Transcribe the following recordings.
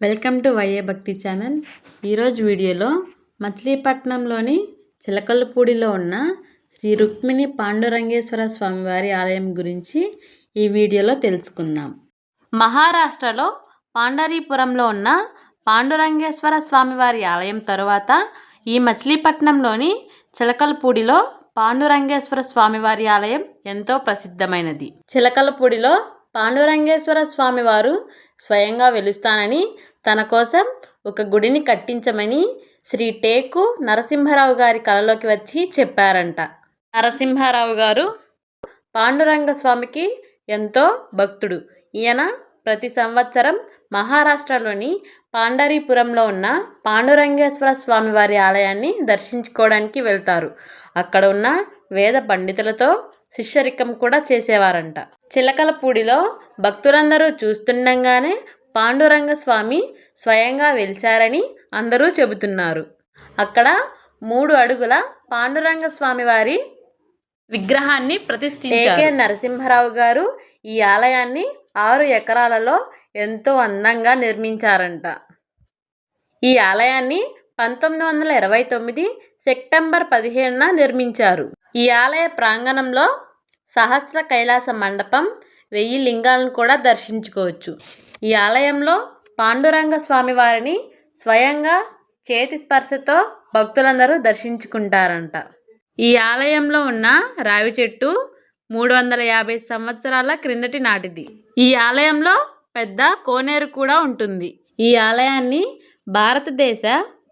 Welcome to వైఏ భక్తి channel. ఈరోజు వీడియోలో మచిలీపట్నంలోని చిలకలపూడిలో ఉన్న శ్రీ రుక్మిణి పాండురంగేశ్వర స్వామివారి ఆలయం గురించి ఈ వీడియోలో తెలుసుకుందాం. మహారాష్ట్రలో పాండరీపురంలో ఉన్న పాండురంగేశ్వర స్వామివారి ఆలయం తరువాత ఈ మచిలీపట్నంలోని చిలకలపూడిలో పాండురంగేశ్వర స్వామివారి ఆలయం ఎంతో ప్రసిద్ధమైనది. చిలకలపూడిలో పాండురంగేశ్వర స్వామివారు స్వయంగా వెలుస్తానని తన కోసం ఒక గుడిని కట్టించమని శ్రీ టేకు నరసింహారావు గారి కలలోకి వచ్చి చెప్పారంట. నరసింహారావు గారు పాండురంగ స్వామికి ఎంతో భక్తుడు. ఈయన ప్రతి సంవత్సరం మహారాష్ట్రలోని పాండరీపురంలో ఉన్న పాండురంగేశ్వర స్వామివారి ఆలయాన్ని దర్శించుకోవడానికి వెళ్తారు. అక్కడ ఉన్న వేద పండితులతో శిష్యరికం కూడా చేసేవారంట. చిలకలపూడిలో భక్తులందరూ చూస్తుండగానే పాండురంగ స్వామి స్వయంగా వెలిచారని అందరూ చెబుతున్నారు. అక్కడ మూడు అడుగుల పాండురంగ స్వామి వారి విగ్రహాన్ని ప్రతిష్ఠించారు. కె నరసింహరావు గారు ఈ ఆలయాన్ని ఆరు ఎకరాలలో ఎంతో అందంగా నిర్మించారంట. ఈ ఆలయాన్ని పంతొమ్మిది వందల ఇరవై తొమ్మిది సెప్టెంబర్ పదిహేనున నిర్మించారు. ఈ ఆలయ ప్రాంగణంలో సహస్ర కైలాస మండపం వెయ్యి లింగాలను కూడా దర్శించుకోవచ్చు. ఈ ఆలయంలో పాండురంగ స్వామి వారిని స్వయంగా చేతి స్పర్శతో భక్తులందరూ దర్శించుకుంటారంట. ఈ ఆలయంలో ఉన్న రావి చెట్టు మూడు వందల యాభై సంవత్సరాల క్రిందటి నాటిది. ఈ ఆలయంలో పెద్ద కోనేరు కూడా ఉంటుంది. ఈ ఆలయాన్ని భారతదేశ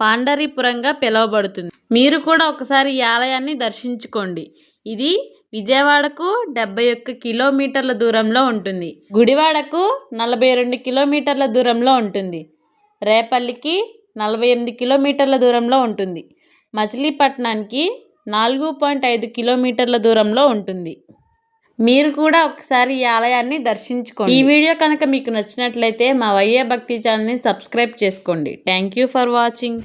పాండరీపురంగా పిలువబడుతుంది. మీరు కూడా ఒకసారి ఈ ఆలయాన్ని దర్శించుకోండి. ఇది విజయవాడకు డెబ్బై ఒక్క కిలోమీటర్ల దూరంలో ఉంటుంది. గుడివాడకు నలభై రెండు కిలోమీటర్ల దూరంలో ఉంటుంది. రేపల్లికి నలభై ఎనిమిది కిలోమీటర్ల దూరంలో ఉంటుంది. మచిలీపట్నానికి నాలుగు పాయింట్ ఐదు కిలోమీటర్ల దూరంలో ఉంటుంది. మీరు కూడా ఒకసారి ఈ ఆలయాన్ని దర్శించుకోండి. ఈ వీడియో కనుక మీకు నచ్చినట్లయితే మా వైఏ భక్తి ఛానల్ని సబ్స్క్రైబ్ చేసుకోండి. Thank you for watching.